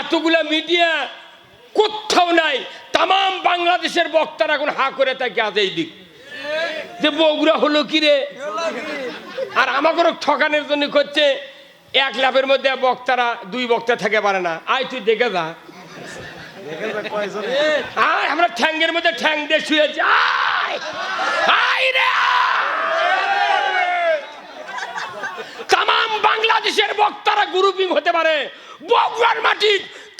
এতগুলা মিডিয়া কোথাও নাই। তাম বাংলাদেশের বক্তারা এখন হা করে থাকে আজ এই দিক। যে বগুড়া হলো কি রে? আর আমাকেও ঠকানোর জন্য করছে, এক লাভের মধ্যে বক্তারা, দুই বক্তা থাকে পারে না। আয়, তুই দেখে যা। আমরা ঠ্যাঙ্গের মধ্যে ঠ্যাং দিয়ে শুয়েছি আয়! আয় রে বাংলাদেশের বক্তারা গ্রুপিং হতে পারে। বগুড়ার মাটি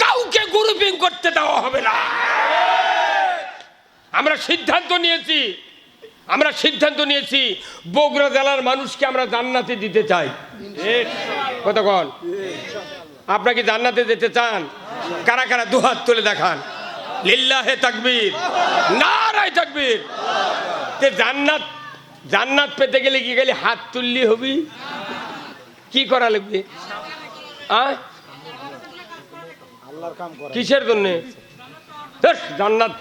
কাউকে গ্রুপিং করতে দেওয়া হবে না। আমরা সিদ্ধান্ত নিয়েছি, আমরা সিদ্ধান্ত নিয়েছি, বগুড়া জেলার মানুষকে আমরা জান্নাতে দিতে চাই। কতক্ষণ আপনাকে জান্নাতে যেতে চান? কারা কারা দুহাত তুলে দেখান? লিল্লাহে তাকবীর, নারায় তাকবীর। তে জান্নাত জান্নাত পেতে গেলে কি গেলে হাত তুললি হবি? কি করা লাগবে? আয় কিসের জন্যে? জান্নাত।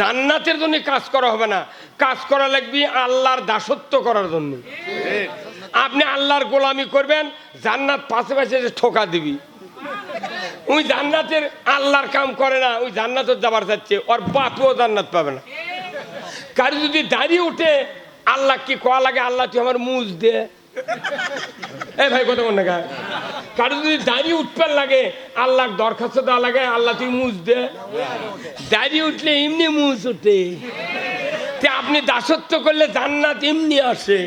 জান্নাতের জন্য কাজ করা হবে না। কাজ করা লাগবে আল্লাহর দাসত্ব করার জন্য। আপনি আল্লাহর গোলামি করবেন, জান্নাত পাশে পাশে ঠোকা দিবি। ওই জান্নাতের আল্লাহর কাম করে না, ওই জান্নাতের যাবার যাচ্ছে, ওর বাপও জান্নাত পাবে না। কারও যদি দাঁড়িয়ে উঠে, আল্লাহ কি কোয়া লাগে? আল্লাহ তুই আমার মুজ দে। এ ভাই কত কোন টাকা কারও যদি দাঁড়িয়ে উঠবার লাগে, আল্লাহর দরখাস্ত দেওয়া লাগে, আল্লাহ তুই মুজ দে। দাঁড়িয়ে উঠলে এমনি মুজ তে আপনি দাসত্ব করলে জান্নাত এমনি আসে।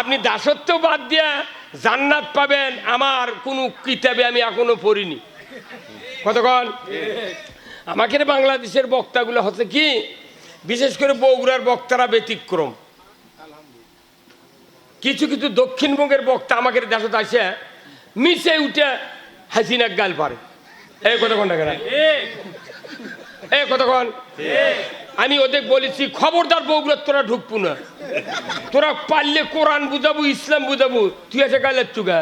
আপনি দাসত্ব বাদ দিয়া জান্নাত পাবেন, আমার কোনো কিতাবে আমি এখনও পড়িনি। কতক্ষণ আমাকে বাংলাদেশের বক্তাগুলো হচ্ছে কি, বিশেষ করে বগুড়ার বক্তারা ব্যতিক্রম। কিছু কিছু দক্ষিণবঙ্গের বক্তা আমাকে দেশত আসে মিশে উঠে হাসিনা গাল পারে। এই কতক্ষণ টাকা এই কতক্ষণ আমি ওদের বলেছি, খবরদার বউগুলো, তোরা ঢুকবো না। তোরা পারলে কোরআন বুঝাবো, ইসলাম বুঝাবো। তুই আছে গালের চুগা